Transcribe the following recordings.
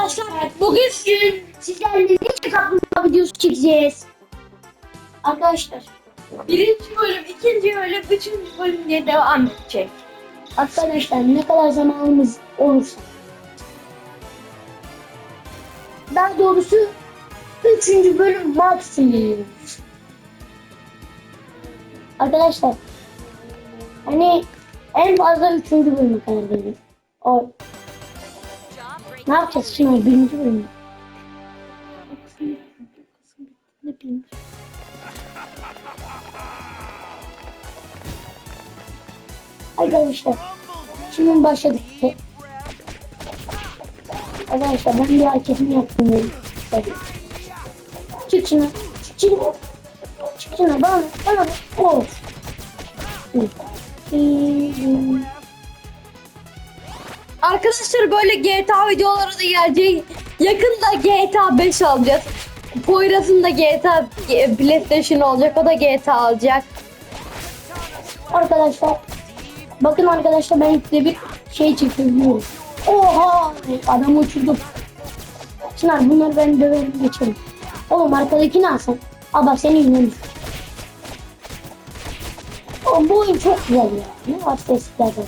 Arkadaşlar bugün sizlerle ne kaplumbağa videosu çekeceğiz. Arkadaşlar, birinci bölüm, ikinci bölüm, üçüncü bölüm diye devam edecek. arkadaşlar ne kadar zamanımız olursa. Daha doğrusu üçüncü bölüm maksimum. Arkadaşlar, hani en fazla üçüncü bölüme kadar geliyor. O ne yapacağız şimdi birinci bölüm? Ne bileyim. Arkadaşlar şimdi başladık. Arkadaşlar ben bir hareketimi yaptım. Çık şuna. Çık şuna. Çık şuna. Bana. Bana. Of. Arkadaşlar böyle GTA videoları da gelecek. Yakında GTA 5 alacağız. Poyraz'ın da GTA PlayStation olacak. O da GTA alacak. Arkadaşlar. Bakın arkadaşlar ben de bir şey çekiyorum. Oha! Adamı uçurdum. Çınar bunları ben döverim geçerim. Oğlum arkadakini alsın. Aa bak senin yüzünden. Oğlum bu oyun çok güzel ya. Ne var seslerde?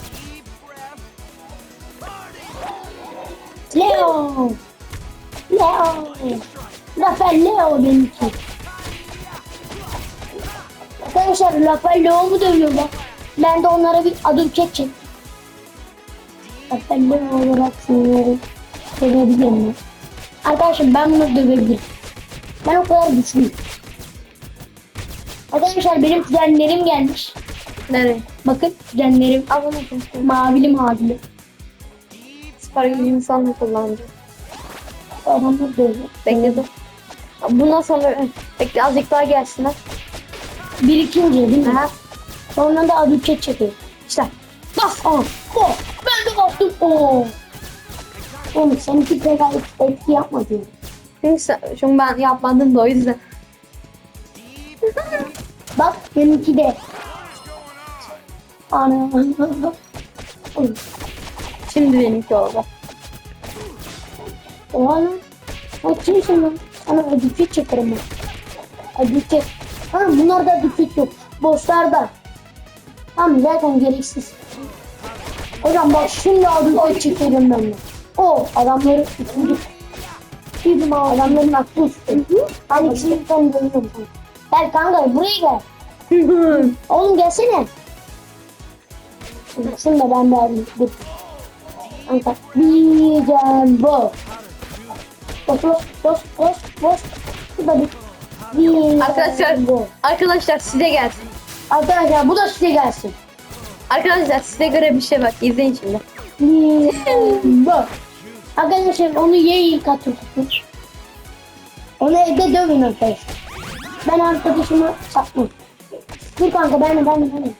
Leo! Leo! Rafael Leo benimki. Arkadaşlar Rafael Leo mu dövüyor bak. Ben de onlara bir adım çekeceğim. Rafael Leo olarak sınırları dövebilirim mi? Arkadaşlar ben bunu dövebilirim. Ben o kadar güçlüyüm. Arkadaşlar benim kuzenlerim gelmiş. Nereye? Bakın kuzenlerim. Mavili mavili. Süper gücü insanla kullanacak. Adamlar dövüyor. Bekledim. Bundan sonra bekle azıcık daha gelsinler. Bir ikinci değil mi? Aha. Sonra da çek çekiyor. İşte Bas. Aa. Oh. Ben de bastım. Oo. Oğlum seninki pek etki yapmadı. sen, çünkü ben yapmadım da o yüzden. Bak benimki de. Ana. Şimdi benimki oldu. Oha lan. Lan kimsin lan? Sana ödükçe çekerim ben. Ödükçe. Ha bunlarda ödükçe yok. Boşlarda. Tamam zaten gereksiz. Hocam bak şimdi ödükçe çekerim ben de. O adamları üçüncü. Bizim adamların aklı üstü. Hani ikisini ben görüyorum. Gel kanka buraya gel. Oğlum gelsene. Şunu da ben de alayım. Dur. Diyeceğim bu. Boş boş boş boş boş. Bu da bir. Diyeceğim Arkadaşlar, bu. arkadaşlar size gelsin. Arkadaşlar bu da size gelsin. Arkadaşlar size göre bir şey bak izleyin şimdi. Diyeceğim bu. Arkadaşlar onu yeyin katı tutun. Onu evde dövün arkadaşlar. Ben arkadaşımı sattım. Dur kanka ben ben ben.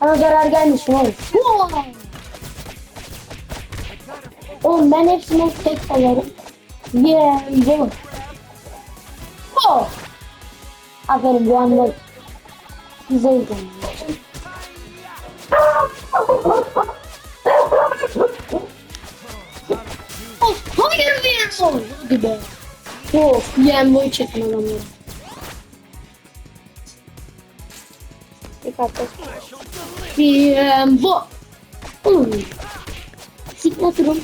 Sana zarar gelmesin oğlum. Oğlum ben hepsini tek sayarım. Yeah, bu. Oh! Aferin bu an gol. Güzel. Of, hayır bir. Hadi be. Of, yeğen boy çekme adamları. Dikkatli. Yeğen bu. Oğlum. Signaturum.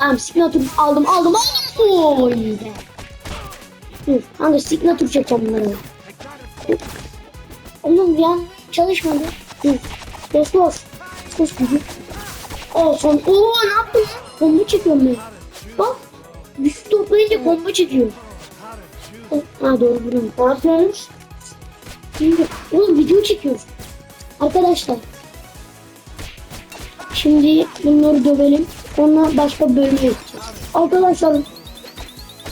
Tamam signaturum aldım aldım aldım. Oy be. Dur kanka signatur çekeceğim bunları. Oğlum ya çalışmadı. Dur. Bas bas. Bas gücü. Aa son. Oo ne yaptın lan? Kombo çekiyorum ben. Bak. Güçlü toplayınca kombo çekiyor. Ha doğru buram. Ne yapıyormuş? Şimdi oğlum video çekiyoruz. Arkadaşlar. Şimdi bunları dövelim. Sonra başka bölüme geçeceğiz. Arkadaşlar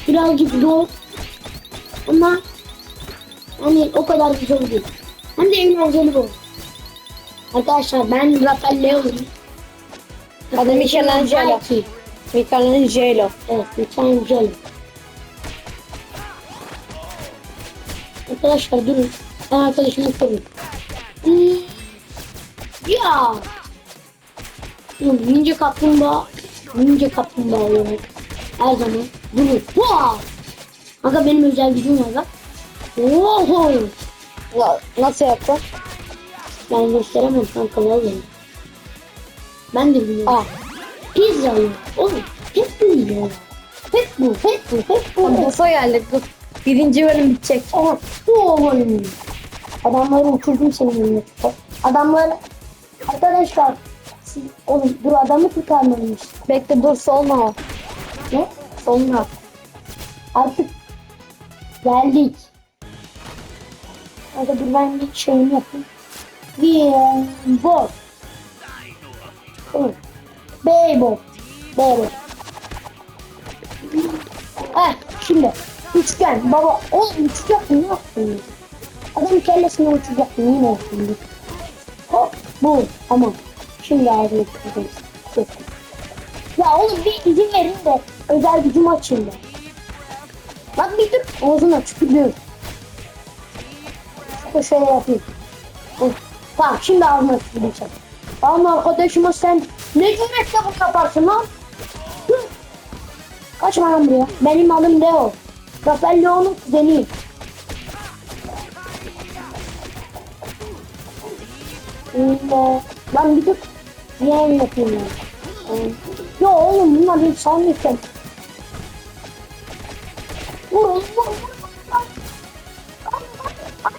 birazcık zor. Ama hani o kadar güzel değil. Hem de eğlenceli bu. Arkadaşlar ben Rafael Leo'yum. Adı Michelangelo. Michelangelo. Evet Michelangelo. Arkadaşlar durun. Ben arkadaşımı koruyayım. Hmm. Ya. Ninja kaplumbağa Ninja kaplumbağa olarak her zaman bunu. Wow! Kanka benim özel gücüm var bak. Oho! Na- Nasıl yaptın? Ben gösteremem kanka vallahi. Ben de biliyorum. Ah. Pizza yiyor. Oğlum hep bu yiyor. Hep bu, hep bu, hep bu. Boss'a geldik. Dur. Birinci bölüm bitecek. Aha, oğlum. Adamları uçurdum senin önüne. Adamlar, arkadaşlar. Oğlum dur adamı kurtarmalıymış. Bekle dur solma. Ne? Solma. Artık geldik. Hadi dur ben bir şeyimi yapayım. Bir bot. Beybo. Beybo. Heh şimdi. Üçgen. Baba oğlum üçgen ne yaptın? Adam kellesine uçacaktım yine yaptım. Hop bu tamam. Şimdi ağzını tutacağız. Ya oğlum bir izin verin de özel gücüm açayım ben. Bak bir dur ağzına tükürdüm. Şu şöyle yapayım. Hı. Tamam şimdi ağzına tüküreceğim. Tamam arkadaşıma sen ne cüretle bu yaparsın lan? Hı. Kaçma lan buraya. Benim adım Leo. Rafael Leo'nun kuzeniyim. Lan bir dur. Niye yapayım ya? Ee, Ya oğlum bunlar bir sanmıyorken. Vur oğlum vur vur.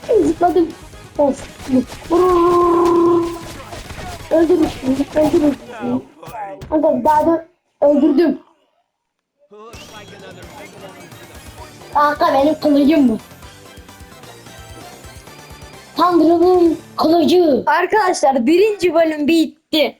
Ay, Zıpladım. Of. Vur. Öldürmüştüm. Öldürmüştüm. Kanka daha da öldürdüm. Kanka benim kılıcım bu. Tanrı'nın kılıcı. Arkadaşlar birinci bölüm bitti.